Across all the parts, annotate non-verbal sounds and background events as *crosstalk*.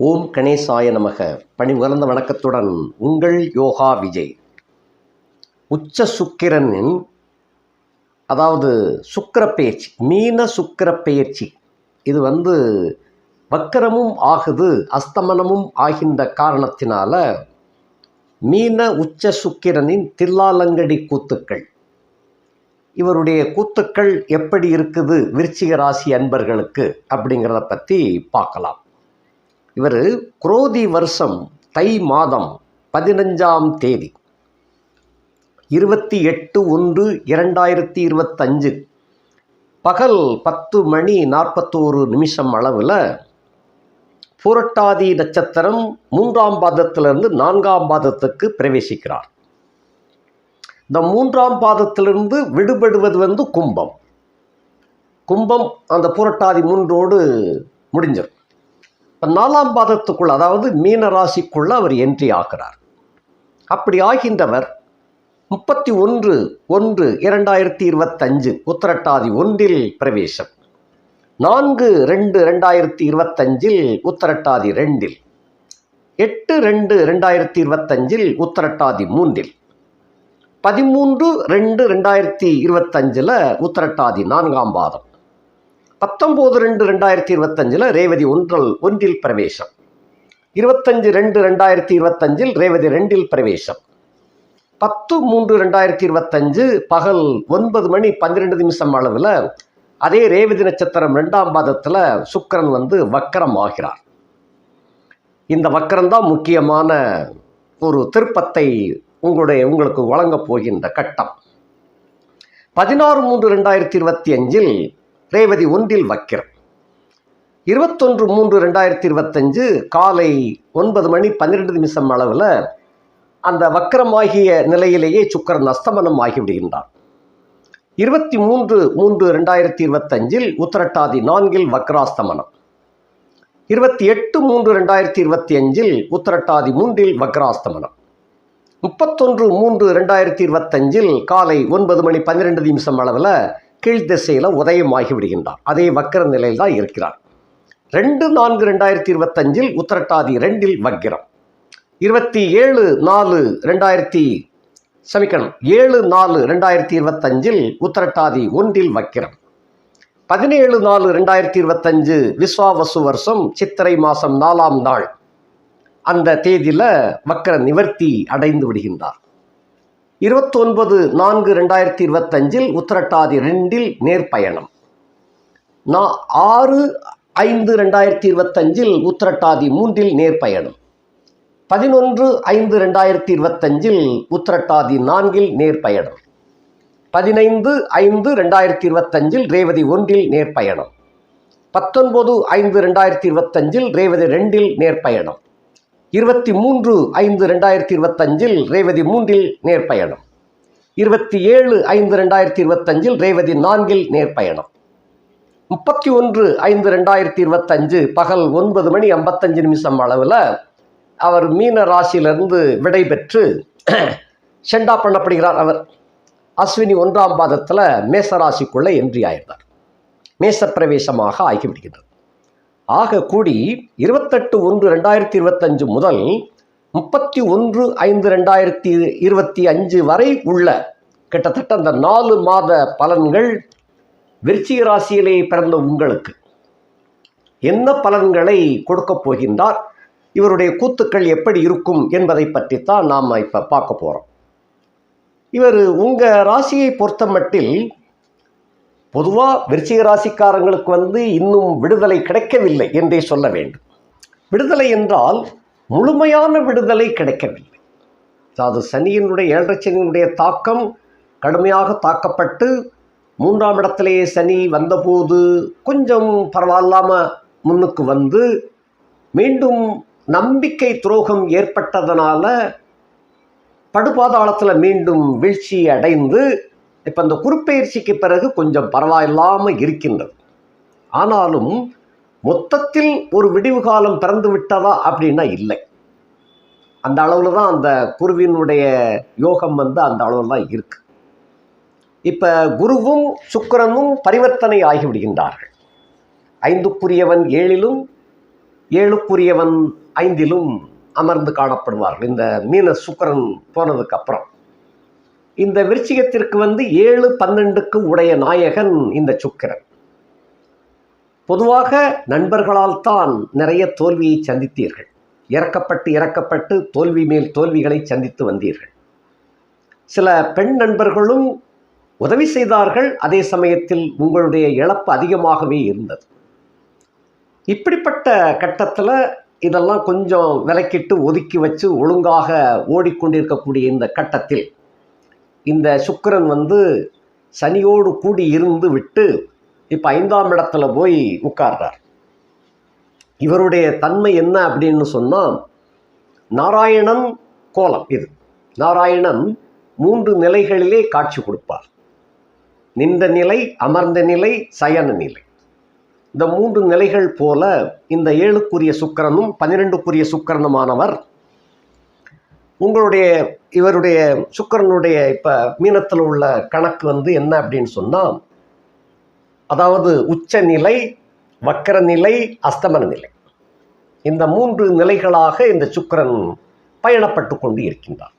ஓம் கணேசாய நமக. பணி உகர்ந்த வணக்கத்துடன் உங்கள் யோகா விஜய். உச்ச சுக்கிரனின் அதாவது சுக்கிர பெயர்ச்சி மீன சுக்கிர பெயர்ச்சி. இது வந்து வக்கரமும் ஆகுது அஸ்தமனமும் ஆகின்ற காரணத்தினால மீன உச்ச சுக்கிரனின் தில்லாலங்கடி கூத்துக்கள். இவருடைய கூத்துக்கள் எப்படி இருக்குது விருச்சிக ராசி அன்பர்களுக்கு அப்படிங்கிறத பற்றி பார்க்கலாம். இவர் குரோதி வருஷம் தை மாதம் பதினஞ்சாம் தேதி இருபத்தி எட்டு ஒன்று இரண்டாயிரத்தி இருபத்தஞ்சு பகல் பத்து மணி நாற்பத்தோரு நிமிஷம் அளவில் பூரட்டாதி நட்சத்திரம் மூன்றாம் பாதத்திலிருந்து நான்காம் பாதத்துக்கு பிரவேசிக்கிறார். இந்த மூன்றாம் பாதத்திலிருந்து விடுபடுவது வந்து கும்பம். கும்பம் அந்த புரட்டாதி மூன்றோடு முடிஞ்சிடும் இப்போ நாலாம் பாதத்துக்குள் அதாவது மீன ராசிக்குள் அவர் என்ட்ரி ஆகிறார். அப்படி ஆகின்றவர் முப்பத்தி ஒன்று ஒன்று இரண்டாயிரத்தி இருபத்தஞ்சு உத்தரட்டாதி ஒன்றில் பிரவேசம். நான்கு ரெண்டு ரெண்டாயிரத்தி இருபத்தஞ்சில் உத்தரட்டாதி ரெண்டில். எட்டு ரெண்டு ரெண்டாயிரத்தி இருபத்தஞ்சில் உத்தரட்டாதி மூன்றில். பதிமூன்று ரெண்டு ரெண்டாயிரத்தி இருபத்தஞ்சில் உத்தரட்டாதி நான்காம் பாதம். பத்தொம்போது ரெண்டு ரெண்டாயிரத்தி இருபத்தஞ்சில் ரேவதி ஒன்றல் ஒன்றில் பிரவேசம். இருபத்தஞ்சு ரெண்டு ரெண்டாயிரத்தி இருபத்தஞ்சில் ரேவதி ரெண்டில் பிரவேசம். பத்து மூன்று ரெண்டாயிரத்தி இருபத்தஞ்சு பகல் ஒன்பது மணி பன்னிரெண்டு நிமிஷம் அளவில் அதே ரேவதி நட்சத்திரம் ரெண்டாம் பாதத்தில் சுக்கிரன் வந்து வக்கரம் ஆகிறார். இந்த வக்கரம் தான் முக்கியமான ஒரு திருப்பத்தை உங்களுடைய உங்களுக்கு வழங்கப் போகின்ற கட்டம். பதினாறு மூன்று ரெண்டாயிரத்தி இருபத்தி அஞ்சில் ரேவதி ஒன்றில் வக்கிரம். இருபத்தொன்று மூன்று ரெண்டாயிரத்தி இருபத்தஞ்சு காலை ஒன்பது மணி பன்னிரெண்டு நிமிஷம் அளவில் அந்த வக்கரமாகிய நிலையிலேயே சுக்கரன் அஸ்தமனம் ஆகிவிடுகின்றார் இருபத்தி மூன்று மூன்று ரெண்டாயிரத்தி இருபத்தஞ்சில் உத்தரட்டாதி நான்கில் வக்ராஸ்தமனம். இருபத்தி எட்டு மூன்று ரெண்டாயிரத்தி இருபத்தி அஞ்சில் உத்தரட்டாதி மூன்றில் வக்ராஸ்தமனம். முப்பத்தொன்று மூன்று ரெண்டாயிரத்தி இருபத்தஞ்சில் காலை ஒன்பது மணி பன்னிரெண்டு நிமிஷம் அளவில் கீழ்திசையில் உதயமாகி விடுகின்றார். அதே வக்கர நிலையில் தான் இருக்கிறார். ரெண்டு நான்கு ரெண்டாயிரத்தி இருபத்தஞ்சில் உத்தரட்டாதி ரெண்டில் வக்கிரம். இருபத்தி ஏழு நாலு ரெண்டாயிரத்தி சமிக்கணும் ஏழு நாலு ரெண்டாயிரத்தி இருபத்தஞ்சில் உத்தரட்டாதி ஒன்றில் வக்கிரம். பதினேழு நாலு ரெண்டாயிரத்தி இருபத்தஞ்சு விஸ்வாவசு வருஷம் சித்திரை மாதம் நாலாம் நாள். அந்த தேதியில் வக்கர நிவர்த்தி அடைந்து விடுகின்றார். இருபத்தொன்பது நான்கு ரெண்டாயிரத்தி இருபத்தஞ்சில் உத்தரட்டாதி ரெண்டில் நேர்பயணம். நான் ஆறு ஐந்து ரெண்டாயிரத்தி இருபத்தஞ்சில் உத்தரட்டாதி மூன்றில் நேர்பயணம். பதினொன்று ஐந்து ரெண்டாயிரத்தி இருபத்தஞ்சில் உத்தரட்டாதி நான்கில் நேர்பயணம். பதினைந்து ஐந்து ரெண்டாயிரத்தி இருபத்தஞ்சில் ரேவதி ஒன்றில் நேர்பயணம். பத்தொன்பது ஐந்து ரெண்டாயிரத்தி இருபத்தஞ்சில் ரேவதி ரெண்டில் நேர்பயணம். இருபத்தி மூன்று ஐந்து ரெண்டாயிரத்தி இருபத்தஞ்சில் ரேவதி மூன்றில் நேர்பயணம். இருபத்தி ஏழு ஐந்து ரெண்டாயிரத்தி இருபத்தஞ்சில் ரேவதி நான்கில் நேர்பயணம். முப்பத்தி ஒன்று ஐந்து ரெண்டாயிரத்தி இருபத்தஞ்சு பகல் ஒன்பது மணி ஐம்பத்தஞ்சு நிமிஷம் அளவில் அவர் மீன ராசியிலிருந்து விடைபெற்று *clears throat* செண்டா பண்ணப்படுகிறார் அவர். அஸ்வினி ஒன்றாம் பாதத்தில் மேச ராசிக்குள்ளே என்ட்ரி ஆயிருந்தார். மேச பிரவேசமாக ஆகிவிடுகின்றது. ஆக கூடி இருபத்தெட்டு ஒன்று ரெண்டாயிரத்தி இருபத்தஞ்சு முதல் முப்பத்தி ஒன்று ஐந்து ரெண்டாயிரத்தி இருபத்தி அஞ்சு வரை உள்ள கிட்டத்தட்ட அந்த நாலு மாத பலன்கள் விருச்சிக ராசியிலே பிறந்த உங்களுக்கு. என்ன பலன்களை கொடுக்கப் போகின்றார்? இவருடைய கூத்துக்கள் எப்படி இருக்கும் என்பதை பற்றித்தான் நாம் இப்போ பார்க்க போகிறோம் இவர் உங்கள் ராசியை பொறுத்த மட்டில் பொதுவாக விருச்சிக ராசிக்காரங்களுக்கு வந்து இன்னும் விடுதலை கிடைக்கவில்லை என்றே சொல்ல வேண்டும். விடுதலை என்றால் முழுமையான விடுதலை கிடைக்கவில்லை. அதாவது சனியினுடைய ஏழரை சனியினுடைய தாக்கம் கடுமையாக தாக்கப்பட்டு மூன்றாம் இடத்திலேயே சனி வந்தபோது கொஞ்சம் பரவாயில்லாமல் முன்னுக்கு வந்து மீண்டும் நம்பிக்கை துரோகம் ஏற்பட்டதனால படுபாதாளத்தில் மீண்டும் வீழ்ச்சி அடைந்து இப்போ இந்த குறுப்பெயர்ச்சிக்கு பிறகு கொஞ்சம் பரவாயில்லாமல் இருக்கின்றது. ஆனாலும் மொத்தத்தில் ஒரு விடிவு காலம் பிறந்து விட்டதா அப்படின்னா இல்லை. அந்த அளவில் தான் அந்த குருவினுடைய யோகம் வந்து அந்த அளவில் தான் இருக்கு. இப்போ குருவும் சுக்கிரனும் பரிவர்த்தனை ஆகிவிடுகின்றார்கள் ஐந்துக்குரியவன் ஏழிலும் ஏழுக்குரியவன் ஐந்திலும் அமர்ந்து காணப்படுவார்கள். இந்த மீன சுக்கரன் போனதுக்கு அப்புறம். இந்த விருச்சிகத்திற்கு வந்து ஏழு பன்னெண்டுக்கு உடைய நாயகன் இந்த சுக்கிரன். பொதுவாக நண்பர்களால் தான் நிறைய தோல்வியை சந்தித்தீர்கள். இறக்கப்பட்டு இறக்கப்பட்டு தோல்வி மேல் தோல்விகளை சந்தித்து வந்தீர்கள். சில பெண் நண்பர்களும் உதவி செய்தார்கள். அதே சமயத்தில் உங்களுடைய இழப்பு அதிகமாகவே இருந்தது. இப்படிப்பட்ட கட்டத்தில் இதெல்லாம் கொஞ்சம் விலக்கிட்டு ஒதுக்கி வச்சு ஒழுங்காக ஓடிக்கொண்டிருக்கக்கூடிய இந்த கட்டத்தில் இந்த சுக்கிரன் வந்து சனியோடு கூடி இருந்து விட்டு இப்போ ஐந்தாம் இடத்துல போய் உட்கார்றார். இவருடைய தன்மை என்ன அப்படின்னு சொன்னால் நாராயணன் கோலம் இது. நாராயணன் மூன்று நிலைகளிலே காட்சி கொடுப்பார். நின்ற நிலை அமர்ந்த நிலை சயன நிலை. இந்த மூன்று நிலைகள் போல இந்த ஏழுக்குரிய சுக்கிரனும் பன்னிரெண்டுக்குரிய சுக்கரனுமானவர் உங்களுடைய இவருடைய சுக்கிரனுடைய இப்போ மீனத்தில் உள்ள கணக்கு வந்து என்ன அப்படின்னு சொன்னால் அதாவது உச்ச நிலை வக்கர நிலை அஸ்தமன நிலை. இந்த மூன்று நிலைகளாக இந்த சுக்கிரன் பயணப்பட்டு கொண்டு இருக்கின்றார்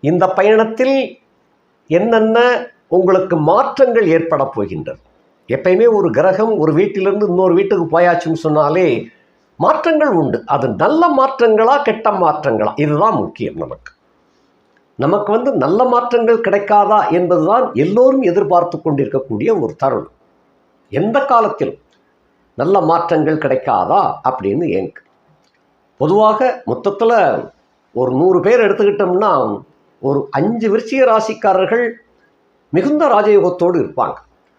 இந்த பயணத்தில் என்னென்ன உங்களுக்கு மாற்றங்கள் ஏற்பட போகின்றது எப்பயுமே ஒரு கிரகம் ஒரு வீட்டிலிருந்து இன்னொரு வீட்டுக்கு போயாச்சுன்னு சொன்னாலே மாற்றங்கள் உண்டு. அது நல்ல மாற்றங்களா கெட்ட மாற்றங்களா? இதுதான் முக்கியம் நமக்கு. நமக்கு வந்து நல்ல மாற்றங்கள் கிடைக்காதா என்பதுதான் எல்லோரும் எதிர்பார்த்து கொண்டிருக்கக்கூடிய ஒரு தருணம். எந்த காலத்திலும் நல்ல மாற்றங்கள் கிடைக்காதா அப்படின்னு ஏங்க. பொதுவாக மொத்தத்தில் ஒரு நூறு பேர் எடுத்துக்கிட்டோம்னா ஒரு அஞ்சு விருச்சிக ராசிக்காரர்கள் மிகுந்த ராஜயோகத்தோடு இருப்பாங்க.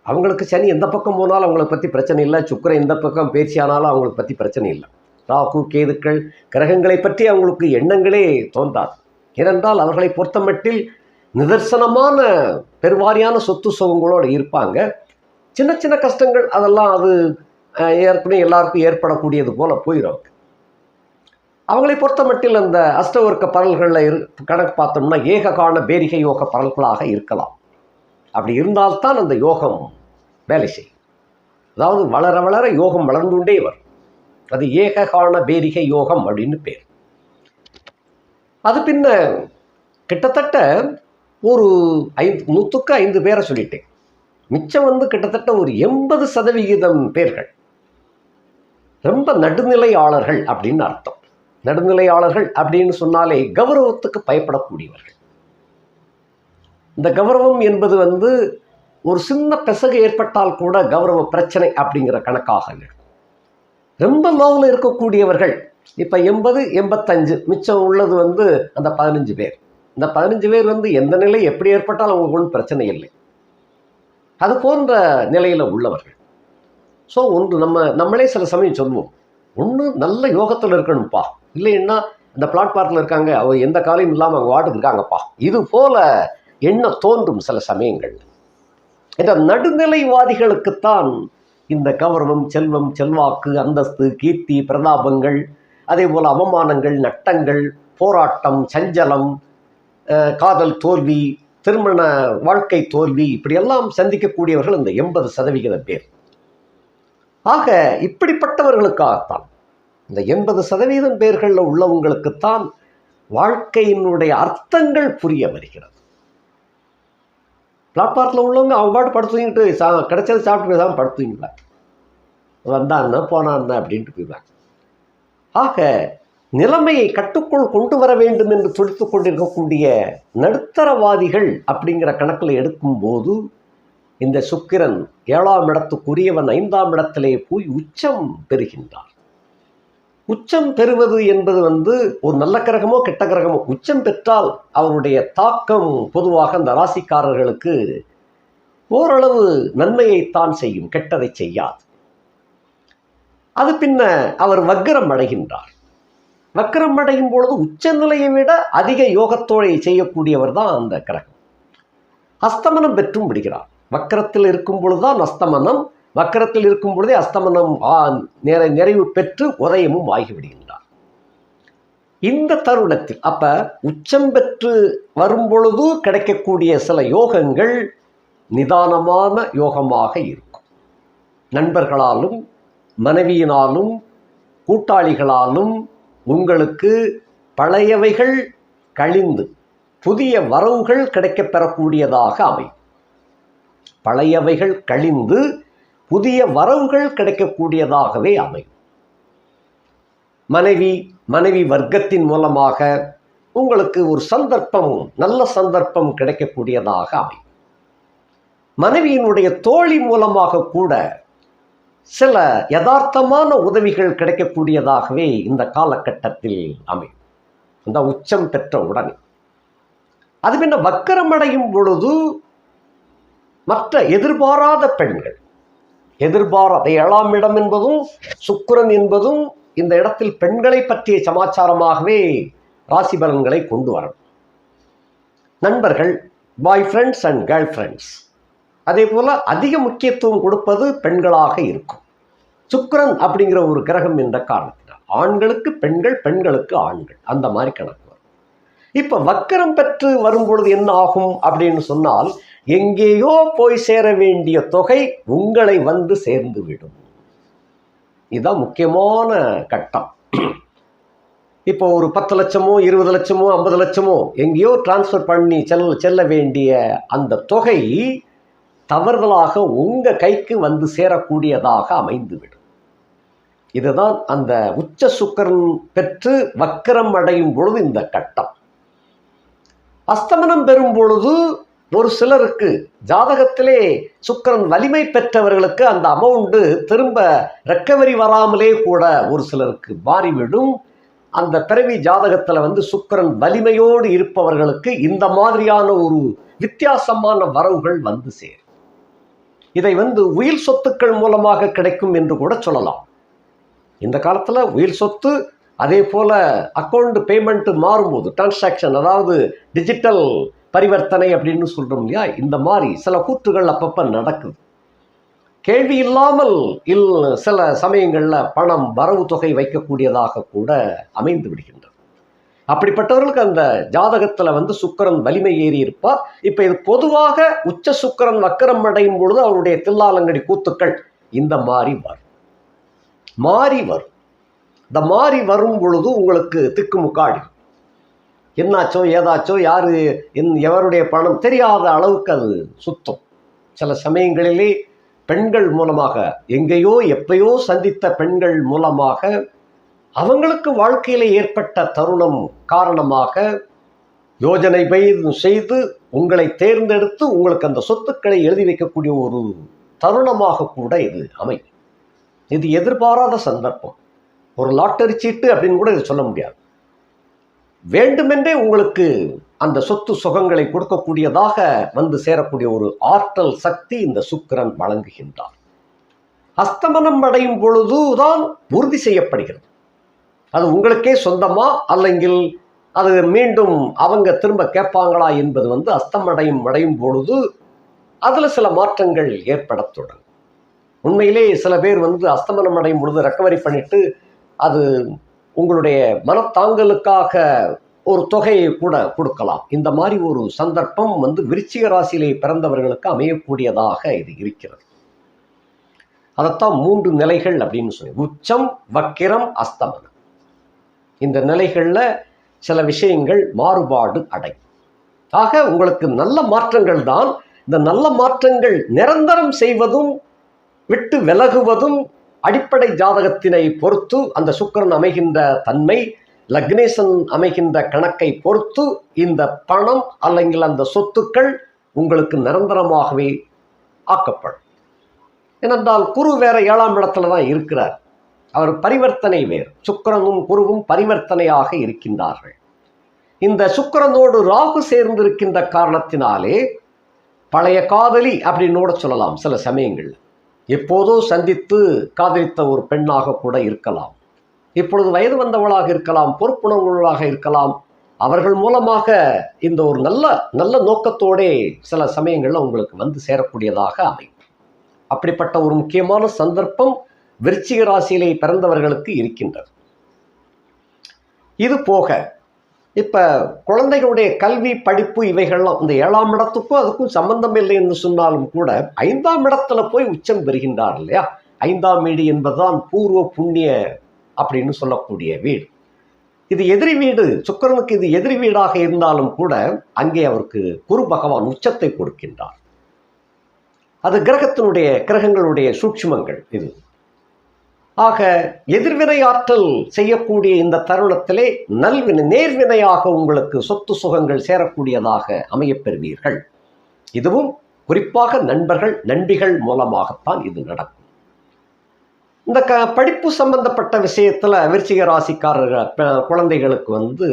அவங்களுக்கு சனி எந்த பக்கம் போனாலும் அவங்கள பற்றி பிரச்சனை இல்லை. சுக்கரன் எந்த பக்கம் பேச்சியானாலும் அவங்களுக்கு பற்றி பிரச்சனை இல்லை. ராகு கேதுக்கள் கிரகங்களை பற்றி அவங்களுக்கு எண்ணங்களே தோன்றாது. ஏனென்றால் அவர்களை பொறுத்தமட்டில் நிதர்சனமான பெருவாரியான சொத்து சுகங்களோடு இருப்பாங்க. சின்ன சின்ன கஷ்டங்கள் அதெல்லாம் அது அஹ், ஏற்கனவே எல்லாருக்கும் ஏற்படக்கூடியது போல போயிடும் அவங்களை பொறுத்த மட்டில் அந்த அஷ்டவர்க்க பரல்களில் இரு கணக்கு பார்த்தோம்னா ஏககான பேரிகை யோக பரல்களாக இருக்கலாம். அப்படி இருந்தால்தான் அந்த யோகம் வேலை செய். அதாவது வளர வளர யோகம் வளர்ந்து கொண்டே வரும். அது ஏககான பேரிகை யோகம் அப்படின்னு பேர். அது பின்ன கிட்டத்தட்ட ஒரு ஐந்து நூற்றுக்கு ஐந்து பேரை சொல்லிட்டேன். மிச்சம் வந்து கிட்டத்தட்ட ஒரு எண்பது சதவிகிதம் பேர்கள். ரொம்ப நடுநிலையாளர்கள் அப்படின்னு அர்த்தம். நடுநிலையாளர்கள் அப்படின்னு சொன்னாலே கௌரவத்துக்கு பயப்படக்கூடியவர்கள். இந்த கௌரவம் என்பது வந்து ஒரு சின்ன பெசகு ஏற்பட்டால் கூட கௌரவ பிரச்சனை அப்படிங்கிற கணக்காக ரொம்ப லோவில் இருக்கக்கூடியவர்கள் இப்போ எண்பது எண்பத்தஞ்சு மிச்சம் உள்ளது வந்து அந்த பதினஞ்சு பேர். இந்த பதினஞ்சு பேர் வந்து எந்த நிலை எப்படி ஏற்பட்டாலும் அவங்களுக்கு ஒன்றும் பிரச்சனை இல்லை. அது போன்ற நிலையில் உள்ளவர்கள். ஸோ ஒன்று நம்ம நம்மளே சில சமயம் சொல்லுவோம் ஒன்று நல்ல யோகத்தில் இருக்கணும்ப்பா. இல்லைன்னா இந்த பிளாட்பாரத்தில் இருக்காங்க அவங்க எந்த காலையும் இல்லாமல் அவங்க வாட்டுக்கு இருக்காங்கப்பா. இது போல எண்ணம் தோன்றும் சில சமயங்கள் என்ற நடுநிலைவாதிகளுக்குத்தான் இந்த கௌரவம் செல்வம் செல்வாக்கு அந்தஸ்து கீர்த்தி பிரதாபங்கள் அதே போல் அவமானங்கள் நட்டங்கள் போராட்டம் சஞ்சலம் காதல் தோல்வி திருமண வாழ்க்கை தோல்வி இப்படியெல்லாம் சந்திக்கக்கூடியவர்கள் இந்த எண்பது சதவிகித பேர். ஆக இப்படிப்பட்டவர்களுக்காகத்தான் இந்த எண்பது சதவீதம் பேர்களில் உள்ளவங்களுக்குத்தான் வாழ்க்கையினுடைய அர்த்தங்கள் புரிய வருகிறது. பிளாட்பாரத்தில் உள்ளவங்க அவங்க பாட்டு படுத்துங்கிட்டு சா கிடைச்சது சாப்பிட்டு தான் படுத்துவீங்களா? வந்தான்னா போனான்னா அப்படின்ட்டு போயிடுவாங்க. ஆக நிலைமையை கட்டுக்குள் கொண்டு வர வேண்டும் என்று துடித்து கொண்டிருக்கக்கூடிய நடுத்தரவாதிகள் அப்படிங்கிற கணக்கில் எடுக்கும்போது இந்த சுக்கிரன் ஏழாம் இடத்துக்குரியவன் ஐந்தாம் இடத்திலே போய் உச்சம் பெறுகின்றான். உச்சம் பெறுவது என்பது வந்து ஒரு நல்ல கிரகமோ கெட்ட கிரகமோ. உச்சம் பெற்றால் அவருடைய தாக்கம் பொதுவாக அந்த ராசிக்காரர்களுக்கு ஓரளவு நன்மையைத்தான் செய்யும் கெட்டதை செய்யாது. அது பின்ன அவர் வக்கரம் அடைகின்றார். வக்கரம் அடையும் பொழுது உச்ச நிலையை விட அதிக யோகத்தோடு செய்யக்கூடியவர் தான் அந்த கிரகம். அஸ்தமனம் பெற்றும் விடுகிறார். வக்கரத்தில் இருக்கும் பொழுதுதான் அஸ்தமனம் வக்கரத்தில் இருக்கும் பொழுதே அஸ்தமனம் ஆ, நிறை நிறைவு பெற்று உதயமும் ஆகிவிடுகின்றார். இந்த தருணத்தில் அப்ப உச்சம் பெற்று வரும் பொழுது கிடைக்கக்கூடிய சில யோகங்கள் நிதானமான யோகமாக இருக்கும். நண்பர்களாலும் மனைவியினாலும் கூட்டாளிகளாலும் உங்களுக்கு பழையவைகள் கழிந்து புதிய வரவுகள் கிடைக்கப்பெறக்கூடியதாக அமையும். பழையவைகள் கழிந்து புதிய வரவுகள் கிடைக்கக்கூடியதாகவே அமையும். மனைவி மனைவி வர்க்கத்தின் மூலமாக உங்களுக்கு ஒரு சந்தர்ப்பம் நல்ல சந்தர்ப்பம் கிடைக்கக்கூடியதாக அமையும். மனைவியினுடைய தோழி மூலமாக கூட சில யதார்த்தமான உதவிகள் கிடைக்கக்கூடியதாகவே இந்த காலகட்டத்தில் அமையும். இந்த உச்சம் பெற்ற உடனே. அது பின்ன வக்கரமடையும் பொழுது மற்ற எதிர்பாராத பெண்கள் எதிர்பாராத ஏழாம் இடம் என்பதும் சுக்கிரன் என்பதும் இந்த இடத்தில் பெண்களை பற்றிய சமாச்சாரமாகவே ராசி பலன்களை கொண்டு வரணும். நண்பர்கள் bye friends and girl friends அதே போல் அதிக முக்கியத்துவம் கொடுப்பது பெண்களாக இருக்கும். சுக்கிரன் அப்படிங்கிற ஒரு கிரகம் என்ற காரணத்தினால் ஆண்களுக்கு பெண்கள் பெண்களுக்கு ஆண்கள். அந்த மாதிரி கணக்கு. இப்போ வக்கரம் பெற்று வரும்பொழுது என்ன ஆகும் அப்படின்னு சொன்னால் எங்கேயோ போய் சேர வேண்டிய தொகை உங்களை வந்து சேர்ந்து விடும். இதுதான் முக்கியமான கட்டம். இப்போ ஒரு பத்து லட்சமோ இருபது லட்சமோ ஐம்பது லட்சமோ எங்கேயோ டிரான்ஸ்ஃபர் பண்ணி செல்ல செல்ல வேண்டிய அந்த தொகை தவறுதலாக உங்கள் கைக்கு வந்து சேரக்கூடியதாக அமைந்துவிடும். இதுதான் அந்த உச்ச சுக்கரன் பெற்று வக்கரம் அடையும் பொழுது இந்த கட்டம். அஸ்தமனம் பெறும் பொழுது ஒரு சிலருக்கு ஜாதகத்திலே சுக்கரன் வலிமை பெற்றவர்களுக்கு அந்த அமௌண்ட்டு திரும்ப ரெக்கவரி வராமலே கூட ஒரு சிலருக்கு மாறிவிடும். அந்த பிறவி ஜாதகத்தில் வந்து சுக்கரன் வலிமையோடு இருப்பவர்களுக்கு இந்த மாதிரியான ஒரு வித்தியாசமான வரவுகள் வந்து சேரும். இதை வந்து உயிர் சொத்துக்கள் மூலமாக கிடைக்கும் என்று கூட சொல்லலாம். இந்த காலத்தில் உயிர் சொத்து அதே போல் அக்கௌண்ட் பேமெண்ட் மாறும்போது டிரான்சாக்ஷன் அதாவது டிஜிட்டல் பரிவர்த்தனை அப்படின்னு சொல்கிறோம் இல்லையா? இந்த மாதிரி சில கூற்றுகள் அப்பப்போ நடக்குது. கேள்வி இல்லாமல் இல் சில சமயங்களில் பணம் வரவு தொகை வைக்கக்கூடியதாக கூட அமைந்து விடுகின்றது. அப்படிப்பட்டவர்களுக்கு அந்த ஜாதகத்தில் வந்து சுக்கரன் வலிமை ஏறி இருப்பார். இப்போ இது பொதுவாக உச்ச சுக்கரன் வக்கரம் அடையும் பொழுது அவருடைய தில்லாலங்கடி கூத்துக்கள் இந்த மாதிரி வரும். மாறி வரும். இந்த மாறி வரும் பொழுது உங்களுக்கு திக்குமுக்காடு. என்னாச்சோ ஏதாச்சோ யார் என் எவருடைய பணம் தெரியாத அளவுக்கு அது சுத்தம். சில சமயங்களிலே பெண்கள் மூலமாக எங்கேயோ எப்பயோ சந்தித்த பெண்கள் மூலமாக அவங்களுக்கு வாழ்க்கையில் ஏற்பட்ட தருணம் காரணமாக யோஜனை பயிர் செய்து உங்களை தேர்ந்தெடுத்து உங்களுக்கு அந்த சொத்துக்களை எழுதி வைக்கக்கூடிய ஒரு தருணமாக கூட இது அமையும். இது எதிர்பாராத சந்தர்ப்பம். ஒரு லாட்டரி சீட்டு அப்படின்னு கூட சொல்ல முடியாது. வேண்டுமென்றே உங்களுக்கு அந்த சொத்து சுகங்களை கொடுக்கக்கூடியதாக வந்து சேரக்கூடிய ஒரு ஆற்றல் சக்தி இந்த சுக்கிரன் வழங்குகின்றார் அஸ்தமனம் அடையும் பொழுதுதான் உறுதி செய்யப்படுகிறது. அது உங்களுக்கே சொந்தமா? அல்லங்கில் அது மீண்டும் அவங்க திரும்ப கேட்பாங்களா என்பது வந்து அஸ்தமடையும் அடையும் பொழுது அதில் சில மாற்றங்கள் ஏற்படத் தொடங்கும். உண்மையிலே சில பேர் வந்து அஸ்தமனம் அடையும் பொழுது ரெக்கவரி பண்ணிட்டு அது உங்களுடைய மனத்தாங்கலுக்காக ஒரு தொகையை கூட கொடுக்கலாம். இந்த மாதிரி ஒரு சந்தர்ப்பம் வந்து விருச்சிக ராசியிலே பிறந்தவர்களுக்கு அமையக்கூடியதாக இது இருக்கிறது. அதைத்தான் மூன்று நிலைகள் அப்படின்னு சொல்லி உச்சம் வக்கிரம் அஸ்தமனம். இந்த நிலைகளில் சில விஷயங்கள் மாறுபாடு அடையும். ஆக உங்களுக்கு நல்ல மாற்றங்கள் தான். இந்த நல்ல மாற்றங்கள் நிரந்தரம் செய்வதும் விட்டு விலகுவதும் அடிப்படை ஜாதகத்தினை பொறுத்து அந்த சுக்கரன் அமைகின்ற தன்மை லக்னேசன் அமைகின்ற கணக்கை பொறுத்து இந்த பணம் அல்லங்கில் அந்த சொத்துக்கள் உங்களுக்கு நிரந்தரமாகவே ஆக்கப்படும். ஏனென்றால் குரு வேற ஏழாம் இடத்துல தான் இருக்கிறார். அவர் பரிவர்த்தனை வேறு. சுக்கரனும் குருவும் பரிவர்த்தனையாக இருக்கின்றார்கள். இந்த சுக்கரனோடு ராகு சேர்ந்திருக்கின்ற காரணத்தினாலே பழைய காதலி அப்படின்னோட சொல்லலாம் சில சமயங்களில். எப்போதோ சந்தித்து காதலித்த ஒரு பெண்ணாக கூட இருக்கலாம். இப்பொழுது வயது வந்தவளாக இருக்கலாம் பொறுப்புணர்வுகளாக இருக்கலாம். அவர்கள் மூலமாக இந்த ஒரு நல்ல நல்ல நோக்கத்தோடே சில சமயங்களில் உங்களுக்கு வந்து சேரக்கூடியதாக அமையும். அப்படிப்பட்ட ஒரு முக்கியமான சந்தர்ப்பம் விருச்சிக ராசியிலே பிறந்தவர்களுக்கு இருக்கின்றது. இது போக இப்போ குழந்தைகளுடைய கல்வி படிப்பு இவைகள்லாம் இந்த ஏழாம் இடத்துக்கும் அதுக்கும் சம்பந்தம் இல்லை என்று சொன்னாலும் கூட ஐந்தாம் இடத்துல போய் உச்சம் பெறுகின்றார் இல்லையா? ஐந்தாம் வீடு என்பதுதான் பூர்வ புண்ணிய அப்படின்னு சொல்லக்கூடிய வீடு. இது எதிரி வீடு சுக்கரனுக்கு இது எதிரி வீடாக இருந்தாலும் கூட அங்கே அவருக்கு குரு பகவான் உச்சத்தை கொடுக்கின்றார். அது கிரகத்தினுடைய கிரகங்களுடைய சூட்சுமங்கள் இது. ஆக எதிர்வினை ஆற்றல் செய்யக்கூடிய இந்த தருணத்திலே நல்வினை நேர்வினையாக உங்களுக்கு சொத்து சுகங்கள் சேரக்கூடியதாக அமையப்பெறுவீர்கள். இதுவும் குறிப்பாக நண்பர்கள் நண்பிகள் மூலமாகத்தான் இது நடக்கும். இந்த க படிப்பு சம்பந்தப்பட்ட விஷயத்தில் விருச்சிக ராசிக்காரர்கள் குழந்தைகளுக்கு வந்து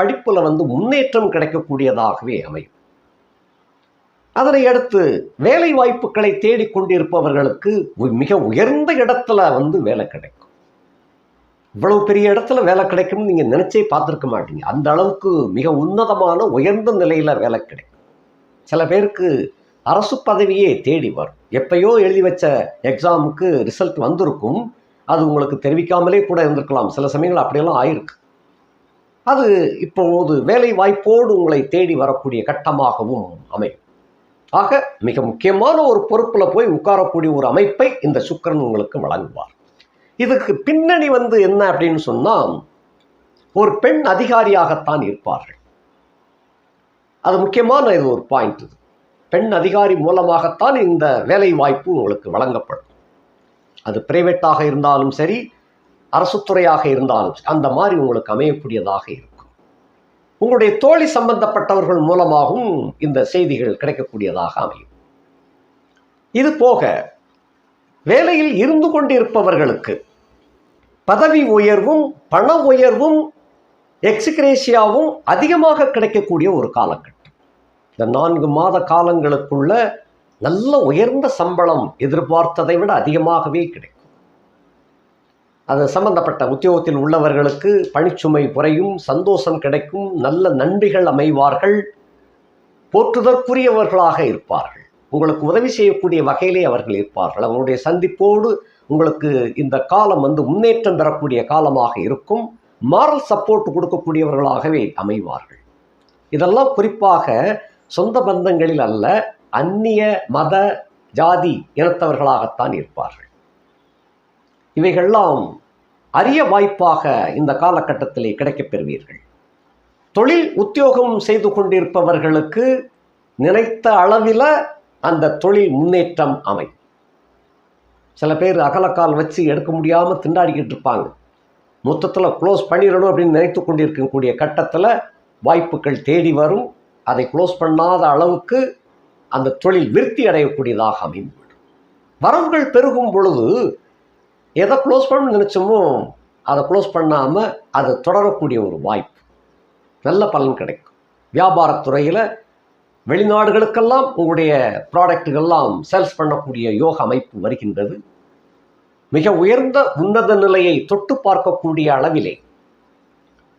படிப்பில் வந்து முன்னேற்றம் கிடைக்கக்கூடியதாகவே அமையும். அதனை அடுத்து வேலை வாய்ப்புகளை தேடிக்கொண்டிருப்பவர்களுக்கு மிக உயர்ந்த இடத்துல வந்து வேலை கிடைக்கும். இவ்வளவு பெரிய இடத்துல வேலை கிடைக்கும்னு நீங்கள் நினச்சே பார்த்துருக்க மாட்டீங்க. அந்த அளவுக்கு மிக உன்னதமான உயர்ந்த நிலையில் வேலை கிடைக்கும். சில பேருக்கு அரசு பதவியே தேடி வரும். எப்பயோ எழுதி வச்ச எக்ஸாமுக்கு ரிசல்ட் வந்திருக்கும். அது உங்களுக்கு தெரிவிக்காமலே கூட இருந்திருக்கலாம். சில சமயங்கள் அப்படியெல்லாம் ஆயிருக்கு. அது இப்போது வேலை வாய்ப்போடு உங்களை தேடி வரக்கூடிய கட்டமாகவும் அமையும். ஆக மிக முக்கியமான ஒரு பொறுப்பில் போய் உட்காரக்கூடிய ஒரு அமைப்பை இந்த சுக்கரன் உங்களுக்கு வழங்குவார். இதுக்கு பின்னணி வந்து என்ன அப்படின்னு சொன்னால் ஒரு பெண் அதிகாரியாகத்தான் இருப்பார்கள். அது முக்கியமான இது ஒரு பாயிண்ட் இது. பெண் அதிகாரி மூலமாகத்தான் இந்த வேலை வாய்ப்பு உங்களுக்கு வழங்கப்படும். அது பிரைவேட்டாக இருந்தாலும் சரி அரசு துறையாக இருந்தாலும் அந்த மாதிரி உங்களுக்கு அமையக்கூடியதாக இருக்கும். உங்களுடைய தோழி சம்பந்தப்பட்டவர்கள் மூலமாகவும் இந்த செய்திகள் கிடைக்கக்கூடியதாக அமையும். இது போக வேலையில் இருந்து கொண்டிருப்பவர்களுக்கு பதவி உயர்வும் பண உயர்வும் எக்ஸிகிரேஷியாவும் அதிகமாக கிடைக்கக்கூடிய ஒரு காலகட்டம். இந்த நான்கு மாத காலங்களுக்குள்ள நல்ல உயர்ந்த சம்பளம் எதிர்பார்த்ததை விட அதிகமாகவே கிடைக்கும். அது சம்பந்தப்பட்ட உத்தியோகத்தில் உள்ளவர்களுக்கு பணிச்சுமை குறையும் சந்தோஷம் கிடைக்கும் நல்ல நன்றிகள் அமைவார்கள் போற்றுதற்குரியவர்களாக இருப்பார்கள். உங்களுக்கு உதவி செய்யக்கூடிய வகையிலே அவர்கள் இருப்பார்கள். அவங்களுடைய சந்திப்போடு உங்களுக்கு இந்த காலம் வந்து முன்னேற்றம் பெறக்கூடிய காலமாக இருக்கும். மாரல் சப்போர்ட் கொடுக்கக்கூடியவர்களாகவே அமைவார்கள். இதெல்லாம் குறிப்பாக சொந்த பந்தங்களில் அல்ல அந்நிய மத ஜாதி இனத்தவர்களாகத்தான் இருப்பார்கள். இவைகள்லாம் அரிய வாய்ப்பாக இந்த காலகட்டத்திலே கிடைக்கப் பெறுவீர்கள். தொழில் உத்தியோகம் செய்து கொண்டிருப்பவர்களுக்கு நினைத்த அளவில் அந்த தொழில் முன்னேற்றம் அமையும். சில பேர் அகலக்கால் வச்சு எடுக்க முடியாமல் திண்டாடிக்கிட்டு இருப்பாங்க. மொத்தத்தில் க்ளோஸ் பண்ணிடணும் அப்படின்னு நினைத்து கொண்டிருக்கக்கூடிய கட்டத்தில் வாய்ப்புகள் தேடி வரும். அதை க்ளோஸ் பண்ணாத அளவுக்கு அந்த தொழில் விருத்தி அடையக்கூடியதாக அமையும் வரவுகள் பெருகும் பொழுது எதை க்ளோஸ் பண்ணணும்னு நினச்சோமோ அதை க்ளோஸ் பண்ணாமல் அதை தொடரக்கூடிய ஒரு வாய்ப்பு. நல்ல பலன் கிடைக்கும். வியாபாரத்துறையில் வெளிநாடுகளுக்கெல்லாம் உங்களுடைய ப்ராடக்ட்டுகள்லாம் சேல்ஸ் பண்ணக்கூடிய யோக அமைப்பு வருகின்றது. மிக உயர்ந்த உன்னத நிலையை தொட்டு பார்க்கக்கூடிய அளவிலே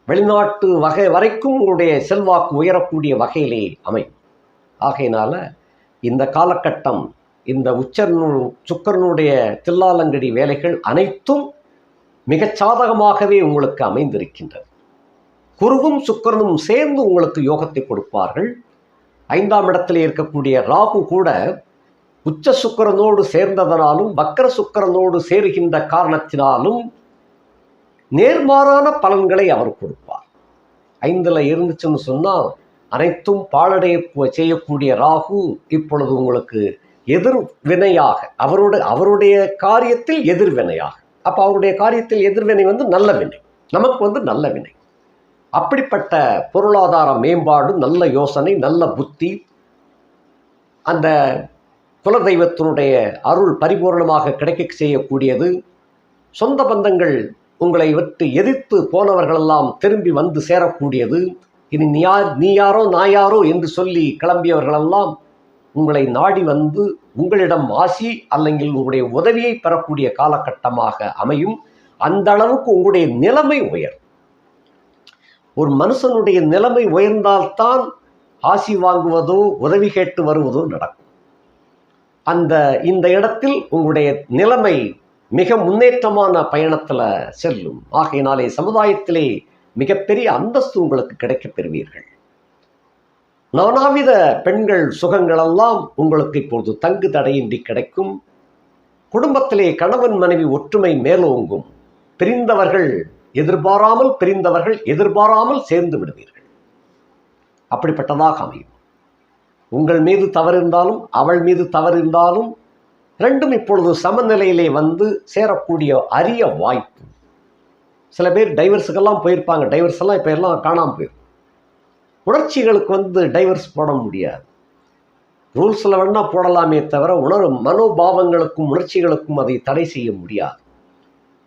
வெளிநாட்டு வகை வரைக்கும் உங்களுடைய செல்வாக்கு உயரக்கூடிய வகையிலே அமையும். ஆகையினால் இந்த காலகட்டம் இந்த உச்சர்னு சுக்கரனுடைய தில்லாலங்கடி வேலைகள் அனைத்தும் மிகச் சாதகமாகவே உங்களுக்கு அமைந்திருக்கின்றது. குருவும் சுக்கரனும் சேர்ந்து உங்களுக்கு யோகத்தை கொடுப்பார்கள். ஐந்தாம் இடத்தில் இருக்கக்கூடிய ராகு கூட உச்ச சுக்கரனோடு சேர்ந்ததனாலும் வக்கர சுக்கரனோடு சேருகின்ற காரணத்தினாலும் நேர்மாறான பலன்களை அவர் கொடுப்பார். ஐந்தில் இருந்துச்சுன்னு சொன்னால் அனைத்தும் பாழடைய செய்யக்கூடிய ராகு இப்பொழுது உங்களுக்கு எதிர்வினையாக அவரோட அவருடைய காரியத்தில் எதிர்வினையாக. அப்போ அவருடைய காரியத்தில் எதிர்வினை வந்து நல்ல வினை. நமக்கு வந்து நல்ல வினை. அப்படிப்பட்ட பொருளாதார மேம்பாடு நல்ல யோசனை நல்ல புத்தி அந்த குலதெய்வத்தினுடைய அருள் பரிபூர்ணமாக கிடைக்க செய்யக்கூடியது. சொந்த பந்தங்கள் உங்களை விட்டு எதிர்த்து போனவர்களெல்லாம் திரும்பி வந்து சேரக்கூடியது. இனி நீ யார் நீ யாரோ நான் யாரோ என்று சொல்லி கிளம்பியவர்களெல்லாம் உங்களை நாடி வந்து உங்களிடம் ஆசி அல்லங்கில் உங்களுடைய உதவியை பெறக்கூடிய காலகட்டமாக அமையும். அந்த அளவுக்கு உங்களுடைய நிலைமை உயரும் ஒரு மனுஷனுடைய நிலைமை உயர்ந்தால்தான் ஆசி வாங்குவதோ உதவி கேட்டு வருவதோ நடக்கும். அந்த இந்த இடத்தில் உங்களுடைய நிலைமை மிக முன்னேற்றமான பயணத்தில் செல்லும். ஆகையினாலே சமுதாயத்திலே மிகப்பெரிய அந்தஸ்து உங்களுக்கு கிடைக்கப் பெறுவீர்கள். நானாவித பெண்கள் சுகங்களெல்லாம் உங்களுக்கு இப்பொழுது தங்கு தடையின்றி கிடைக்கும். குடும்பத்திலே கணவன் மனைவி ஒற்றுமை மேலோங்கும். பிரிந்தவர்கள் எதிர்பாராமல் பிரிந்தவர்கள் எதிர்பாராமல் சேர்ந்து விடுவீர்கள். அப்படிப்பட்டதாக அமையும். உங்கள் மீது தவறு இருந்தாலும் அவள் மீது தவறு இருந்தாலும் ரெண்டும் இப்பொழுது சமநிலையிலே வந்து சேரக்கூடிய அரிய வாய்ப்பு. சில பேர் டைவர்ஸுக்கெல்லாம் போயிருப்பாங்க. டைவர்ஸ் எல்லாம் இப்போ எல்லாம் காணாமல் போயிடும் உணர்ச்சிகளுக்கு வந்து டைவர்ஸ் போட முடியாது. ரூல்ஸில் வேணால் போடலாமே தவிர உணரும் மனோபாவங்களுக்கும் உணர்ச்சிகளுக்கும் அதை தடை செய்ய முடியாது.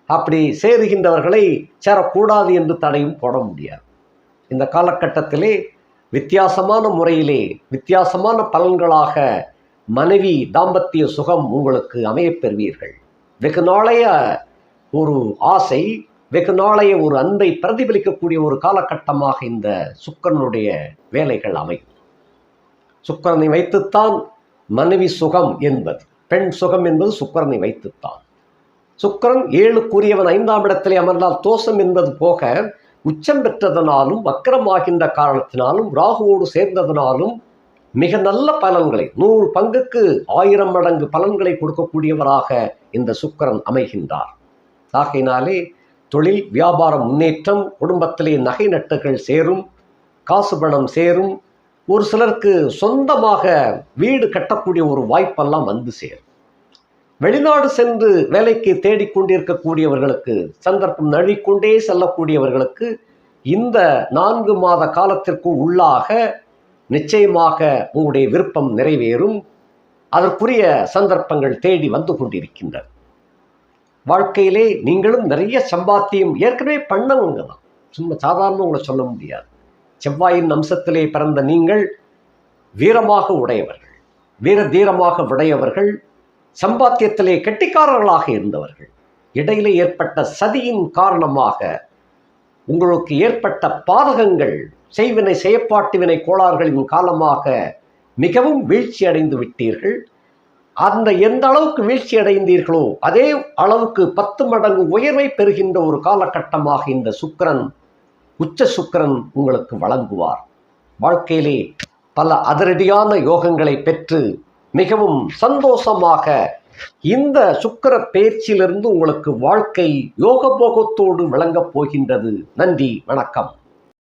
அப்படி சேருகின்றவர்களை சேரக்கூடாது என்று தடையும் போட முடியாது. இந்த காலகட்டத்திலே வித்தியாசமான முறையிலே வித்தியாசமான பலன்களாக மனைவி தாம்பத்திய சுகம் உங்களுக்கு அமையப்பெறுவீர்கள் வெகு நாளைய ஒரு ஆசை வெகு நாளைய ஒரு அன்பை பிரதிபலிக்கக்கூடிய ஒரு காலகட்டமாக இந்த சுக்கரனுடைய வேலைகள் அமையும். சுக்கரனை வைத்துத்தான் மனைவி சுகம் என்பது பெண் சுகம் என்பது சுக்கரனை வைத்துத்தான். சுக்கரன் ஏழுக்குரியவன் ஐந்தாம் இடத்திலே அமர்ந்தால் தோஷம் என்பது போக உச்சம் பெற்றதனாலும் வக்கரமாகின்ற காரணத்தினாலும் ராகுவோடு சேர்ந்ததனாலும் மிக நல்ல பலன்களை நூறு பங்குக்கு ஆயிரம் மடங்கு பலன்களை கொடுக்கக்கூடியவராக இந்த சுக்கரன் அமைகின்றார். ஆகையினாலே தொழில் வியாபார முன்னேற்றம் குடும்பத்திலே நகை நட்டுகள் சேரும் காசு பணம் சேரும் ஒரு சிலருக்கு சொந்தமாக வீடு கட்டக்கூடிய ஒரு வாய்ப்பெல்லாம் வந்து சேரும். வெளிநாடு சென்று வேலைக்கு தேடிக்கொண்டிருக்கக்கூடியவர்களுக்கு சந்தர்ப்பம் நழுவிக்கொண்டே செல்லக்கூடியவர்களுக்கு இந்த நான்கு மாத காலத்திற்கு உள்ளாக நிச்சயமாக உங்களுடைய விருப்பம் நிறைவேறும். அதற்குரிய சந்தர்ப்பங்கள் தேடி வந்து கொண்டிருக்கின்றன. வாழ்க்கையிலே நீங்களும் நிறைய சம்பாத்தியம் ஏற்கனவே பண்ணவங்க தான். சும்மா சாதாரண உங்களை சொல்ல முடியாது. செவ்வாயின் அம்சத்திலே பிறந்த நீங்கள் வீரமாக உடையவர்கள் வீர தீரமாக உடையவர்கள் சம்பாத்தியத்திலே கெட்டிக்காரர்களாக இருந்தவர்கள். இடையிலே ஏற்பட்ட சதியின் காரணமாக உங்களுக்கு ஏற்பட்ட பாதகங்கள் செய்வினை செயற்பாட்டு வினை கோளாறுகளின் காலமாக மிகவும் வீழ்ச்சி அடைந்து விட்டீர்கள். அந்த எந்த அளவுக்கு வீழ்ச்சி அடைந்தீர்களோ அதே அளவுக்கு பத்து மடங்கு உயர்வை பெறுகின்ற ஒரு காலகட்டமாக இந்த சுக்கரன் உச்ச சுக்கிரன் உங்களுக்கு வழங்குவார். வாழ்க்கையிலே பல அதிரடியான யோகங்களை பெற்று மிகவும் சந்தோஷமாக இந்த சுக்கிர பயிற்சியிலிருந்து உங்களுக்கு வாழ்க்கை யோகபோகத்தோடு விளங்கப் போகின்றது. நன்றி வணக்கம்.